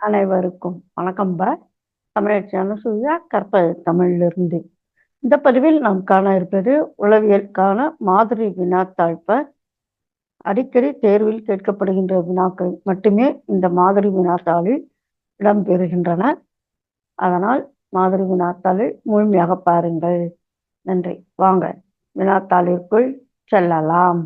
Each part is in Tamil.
அனைவருக்கும் வணக்கம் பா. தமிழச்சியான சுயா கற்பது தமிழிலிருந்து. இந்த பதிவில் நாம் காண இருப்பது உளவியலுக்கான மாதிரி வினாத்தாழ்ப்ப அடிக்கடி தேர்வில் கேட்கப்படுகின்ற வினாக்கள் மட்டுமே இந்த மாதிரி வினாத்தாளில் இடம்பெறுகின்றன. அதனால் மாதிரி வினாத்தாளை முழுமையாக பாருங்கள். நன்றி. வாங்க வினாத்தாளிற்குள் செல்லலாம்.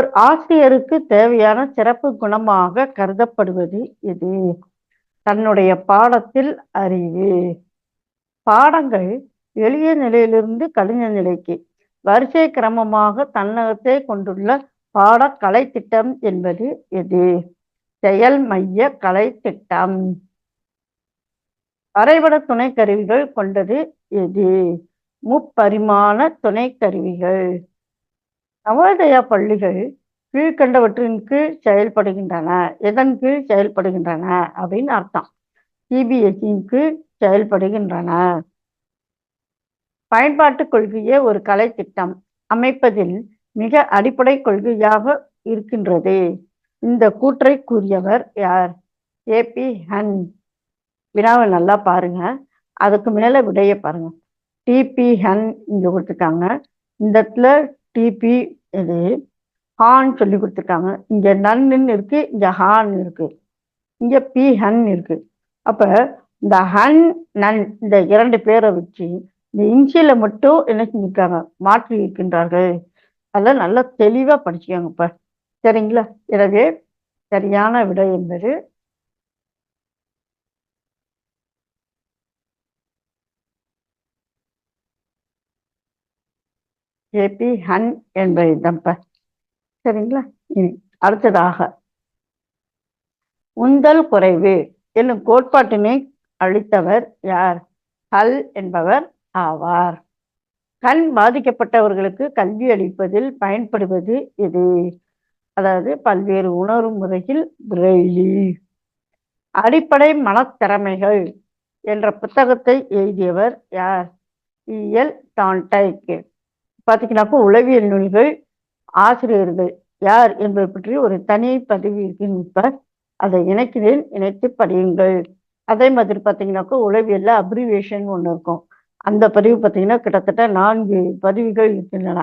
ஒரு ஆசிரியருக்கு தேவையான சிறப்பு குணமாக கருதப்படுவது எது? தன்னுடைய பாடத்தில் அறிவு. பாடங்கள் எளிய நிலையிலிருந்து கடின நிலைக்கு வரிசை கிரமமாக தன்னகத்தை கொண்டுள்ள பாட கலை திட்டம் என்பது எது? செயல் மைய கலை திட்டம். வரைபட துணை கருவிகள் கொண்டது எது? முப்பரிமாண துணை கருவிகள் நவோதயா பள்ளிகள் கீழ்கண்டவற்றின் கீழ் செயல்படுகின்றன. எதன் கீழ் செயல்படுகின்றன அப்படின்னு அர்த்தம். சிபிஎஸ்இன் கீழ் செயல்படுகின்றன. பயன்பாட்டு கொள்கையே ஒரு கலை திட்டம் அமைப்பதில் மிக அடிப்படை கொள்கையாக இருக்கின்றது. இந்த கூற்றை கூறியவர் யார்? ஏபி ஹன். வினாவை நல்லா பாருங்க. அதுக்கு மேல விடைய பாருங்க. டிபி ஹன் இங்க கொடுத்துருக்காங்க. இந்த இடத்துல டிபி இது ஹான் சொல்லி கொடுத்துருக்காங்க. இங்க நன்னு இருக்கு இங்க ஹான் இருக்கு. இங்க பி ஹன் இருக்கு. அப்ப இந்த ஹன் நன் இந்த இரண்டு பேரை வச்சு இந்த இன்சியில மட்டும் என்ன செஞ்சிருக்காங்க? மாற்றி இருக்கின்றார்கள். அதெல்லாம் நல்லா தெளிவா படிச்சுக்கோங்க இப்ப சரிங்களா? எனவே சரியான விடை என்பது ஏபி ஹன் என்பது தம்ப சரிங்களா? இனி அடுத்ததாக. உந்தல் குறைவு. என்னும் கோட்பாட்டினை அளித்தவர் யார்? ஹல் என்பவர் ஆவார். கண் பாதிக்கப்பட்டவர்களுக்கு கல்வி அளிப்பதில் பயன்படுவது எது? அதாவது பல்வேறு உணர்வு முறையில் பிரெய்லி. அடிப்படை மனத்திறமைகள் என்ற புத்தகத்தை எழுதியவர் யார்? இஎல் டான்டைக்கு பார்த்தீங்கன்னாக்கா உளவியல் நூல்கள் ஆசிரியர்கள் யார் என்பது பற்றி ஒரு தனி பதிவு இருக்கின்ற அதை இணைக்கிறேன் இணைத்து படியுங்கள். அதே மாதிரி பார்த்தீங்கன்னாக்கா உளவியல்ல அப்ரிவேஷன் ஒன்று இருக்கும். அந்த பதிவு பார்த்தீங்கன்னா கிட்டத்தட்ட நான்கு பதிவுகள் இருக்கின்றன.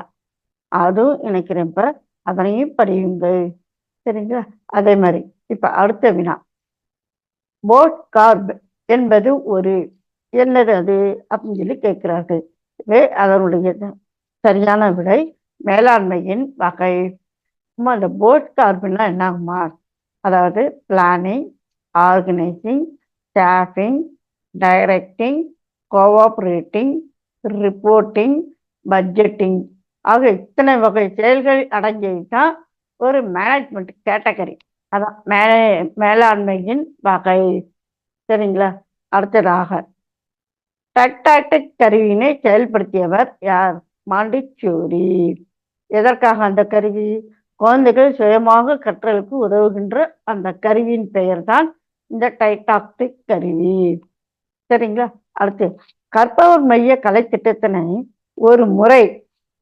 அதுவும் இணைக்கிறேன் இப்ப. அதனையும் படியுங்கள். சரிங்களா? அதே மாதிரி இப்ப அடுத்த வினா. போட் கார்ப் என்பது ஒரு என்னது அது? அப்படின்னு சொல்லி கேட்கிறார்கள். அதனுடைய சரியான விடை மேலாண்மையின் வகை. அந்த போர்ட் கார்புன்னா என்னங்குமா அதாவது planning organizing staffing directing cooperating reporting budgeting ஆக இத்தனை வகை செயல்கள் அடங்கியது தான் ஒரு மேனேஜ்மெண்ட் கேட்டகரி அதான் மே மேலாண்மையின் வகை. சரிங்களா? அடுத்ததாக. டக்டாக்டிக் கருவியினை செயல்படுத்தியவர் யார்? மாண்டிச்சூரி. எதற்காக அந்த கருவி? குழந்தைகள் சுயமாக கற்றலுக்கு உதவுகின்ற அந்த கருவியின் பெயர் தான் இந்த டைடாக்டிக் கருவி. சரிங்களா? அடுத்து கற்பவர் மைய கலை திட்டத்தினை ஒரு முறை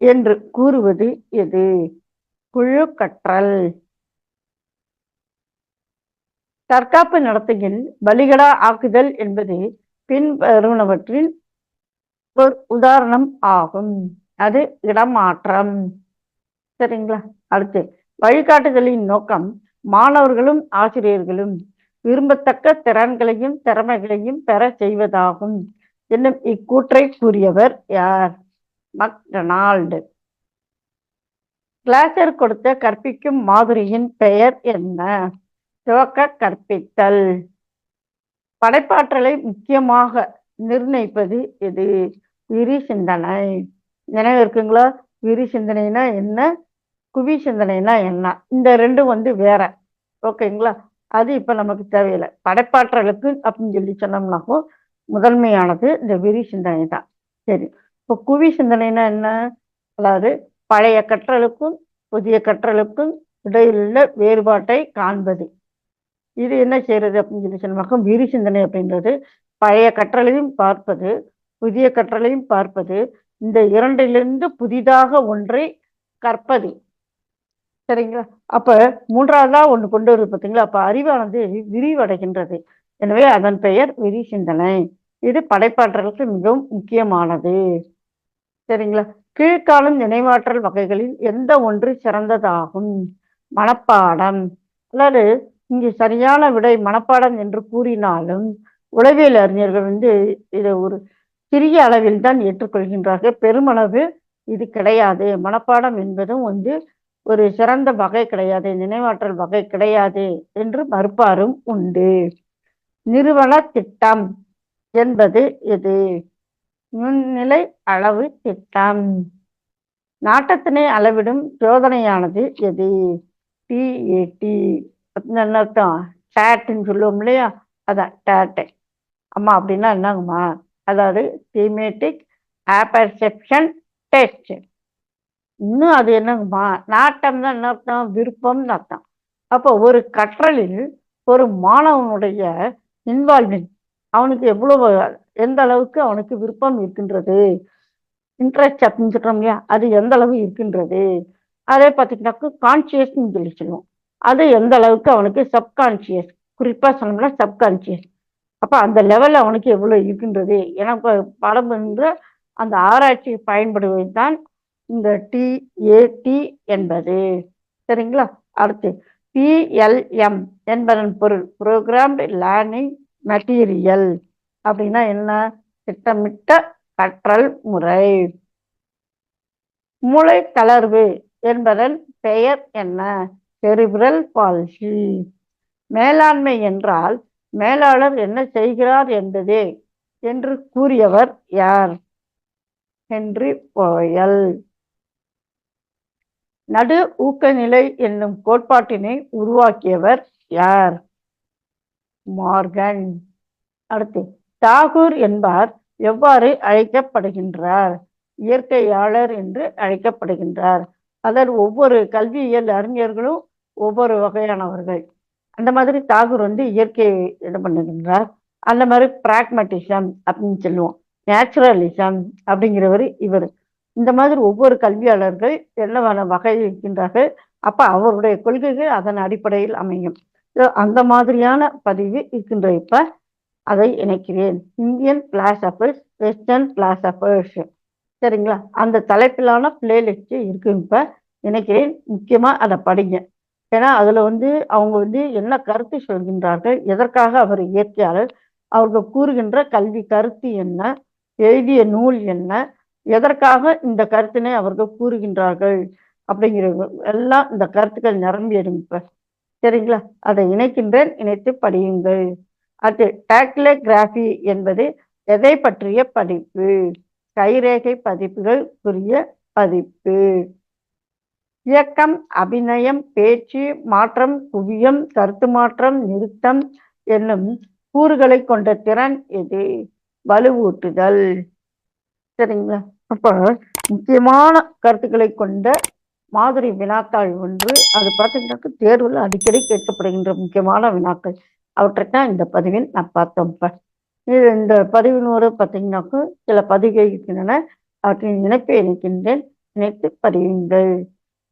என்று கூறுவது எது? குழு கற்றல். தற்காப்பு நடத்தையில் பலிகடா ஆக்குதல் என்பது பின்வருவனவற்றின் ஒரு உதாரணம் ஆகும். அது இடமாற்றம். சரிங்களா? அடுத்து வழிகாட்டுதலின் நோக்கம் மாணவர்களும் ஆசிரியர்களும் விரும்பத்தக்க திறன்களையும் திறமைகளையும் பெற செய்வதாகும். என்னும் இக்கூற்றை கூறியவர் யார்? மக்டொனால்டு. கிளாசர் கொடுத்த கற்பிக்கும் மாதிரியின் பெயர் என்ன? துவக்க கற்பித்தல். படைப்பாற்றலை முக்கியமாக நிர்ணயிப்பது எது? விரி சிந்தனை. நினைவு இருக்குங்களா? விரி சிந்தனைனா என்ன? குவி சிந்தனைனா என்ன? இந்த ரெண்டும் வந்து வேற. ஓகேங்களா? அது இப்ப நமக்கு தேவையில்லை. படைப்பாற்றலுக்கு அப்படின்னு சொல்லி சொன்னோம்னாக்கோ முதன்மையானது இந்த விரி சிந்தனை தான். சரி. இப்போ குவி சிந்தனைனா என்ன? அதாவது பழைய கற்றலுக்கும் புதிய கற்றலுக்கும் இடையிலுள்ள வேறுபாட்டை காண்பது. இது என்ன செய்யறது அப்படின்னு சொல்லி சொன்னாக்க விரி சிந்தனை அப்படின்றது பழைய கற்றலையும் பார்ப்பது புதிய கற்றலையும் பார்ப்பது இந்த இரண்டிலிருந்து புதிதாக ஒன்றை கற்பது. சரிங்களா? அப்ப மூன்றாவதா ஒன்று கொண்டு வருது பார்த்தீங்களா அப்ப அறிவானது விரிவடைகின்றது. எனவே அதன் பெயர் விரி சிந்தனை இது படைப்பாற்றலுக்கு மிகவும் முக்கியமானது. சரிங்களா? கீழ்காணும் நினைவாற்றல் வகைகளில் எந்த ஒன்று சிறந்ததாகும்? மனப்பாடம். அதாவது இங்கு சரியான விடை மனப்பாடம் என்று கூறினாலும் உளவியல் அறிஞர்கள் வந்து இதை ஒரு சிறிய அளவில் தான் ஏற்றுக்கொள்கின்றார்கள். பெருமளவு இது கிடையாது. மனப்பாடம் என்பதும் வந்து ஒரு சிறந்த வகை கிடையாது. நினைவாற்றல் வகை கிடையாது என்று மறுப்பாரும் உண்டு. நிறுவன திட்டம் என்பது எது? நுண்ணிலை அளவு திட்டம். நாட்டத்தினை அளவிடும் சோதனையானது எது? டிஏடி என்ன அர்த்தம்? டேட்டுன்னு சொல்லுவோம் இல்லையா? அதான் டேட்டு அம்மா அப்படின்னா என்னங்கம்மா? அதாவது தீமேட்டிக் ஆப்பர்செப்ஷன் டெஸ்ட் இன்னும் அது என்னங்கம்மா நாட்டம் தான் என்ன அர்த்தம் விருப்பம்னு அர்த்தம். அப்போ ஒரு கற்றலில் ஒரு மாணவனுடைய இன்வால்மெண்ட் அவனுக்கு எவ்வளவு எந்த அளவுக்கு அவனுக்கு விருப்பம் இருக்கின்றது? இன்ட்ரெஸ்ட் அப்படின்னு சொல்றோம் இல்லையா? அது எந்த அளவு இருக்கின்றது? அதே பார்த்தீங்கன்னாக்கா கான்சியஸ்ன்னு சொல்லி சொல்லுவோம். அது எந்த அளவுக்கு அவனுக்கு சப்கான்சியஸ் குறிப்பாக சொல்லணும்னா சப்கான்சியஸ் அப்போ அந்த லெவலில் அவனுக்கு எவ்வளோ இருக்கின்றது. ஏன்னா படம் என்ற அந்த ஆராய்ச்சி பயன்படுவது தான் இந்த டி ஏடி என்பது. சரிங்களா? அடுத்து பிஎல்எம் என்பதன் பொருள் ப்ரோக்ராம்டு லேர்னிங் மெட்டீரியல் அப்படின்னா என்ன? திட்டமிட்ட கற்றல் முறை. மூளை தளர்வு என்பதன் பெயர் என்ன? செரிபிரல் பால்சி மேலாண்மை என்றால் மேலாளர் என்ன செய்கிறார் என்பதே என்று கூறியவர் யார்? ஹென்றி போயல் நடு ஊக்கநிலை என்னும் கோட்பாட்டினை உருவாக்கியவர் யார்? மார்கன். அடுத்து தாகூர் என்பார் எவ்வாறு அழைக்கப்படுகின்றார்? இயற்கையாளர் என்று அழைக்கப்படுகின்றார். அதர் ஒவ்வொரு கல்வியியல் அறிஞர்களும் ஒவ்வொரு வகையானவர்கள். அந்த மாதிரி தாகூர் வந்து இயற்கையை இது பண்ணுகின்றார். அந்த மாதிரி பிராக்மட்டிசம் அப்படின்னு சொல்லுவோம். நேச்சுரலிசம் அப்படிங்கிறவர் இவர். இந்த மாதிரி ஒவ்வொரு கல்வியாளர்கள் என்னவான வகை இருக்கின்றார்கள். அப்போ அவருடைய கொள்கைகள் அதன் அடிப்படையில் அமையும். அந்த மாதிரியான பதிவு இருக்கின்ற இப்ப அதை இணைக்கிறேன். இந்தியன் பிளாசபர்ஸ் வெஸ்டர்ன் பிளாசபர்ஸ் சரிங்களா? அந்த தலைப்பிலான பிளேலிஸ்ட் இருக்கு இப்ப நினைக்கிறேன் முக்கியமா அதை படிங்க. ஏன்னா அதுல வந்து அவங்க வந்து என்ன கருத்து சொல்கின்றார்கள் எதற்காக அவர் இயற்கையாளர் அவர்கள் கூறுகின்ற கல்வி கருத்து என்ன எழுதிய நூல் என்ன எதற்காக இந்த கருத்தினை அவர்கள் கூறுகின்றார்கள் அப்படிங்கிற எல்லாம் இந்த கருத்துக்கள் நிரம்பி இப்ப. சரிங்களா? அதை இணைக்கின்றேன் இணைத்து படியுங்கள். அது டாக்லோகிராஃபி என்பது எதை பற்றிய படிப்பு? கைரேகை பதிப்புகள் புரிய பதிப்பு. இயக்கம் அபிநயம் பேச்சு மாற்றம் குவியம் கருத்து மாற்றம் நிறுத்தம் என்னும் கூறுகளை கொண்ட திறன் எது? வலுவூட்டுதல். சரிங்களா? அப்ப முக்கியமான கருத்துக்களை கொண்ட மாதிரி வினாத்தாள் ஒன்று. அது பார்த்தீங்கன்னாக்க தேர்வில் அடிக்கடி கேட்கப்படுகின்ற முக்கியமான வினாக்கள். அவற்றைத்தான் இந்த பதிவில் நான் பார்த்தோம். இது இந்த பதிவினோடு பார்த்தீங்கன்னாக்க சில பதிவு இருக்கின்றன. அவற்றின் இணைப்பை இணைக்கின்றேன். இணைத்து பதிவுங்கள்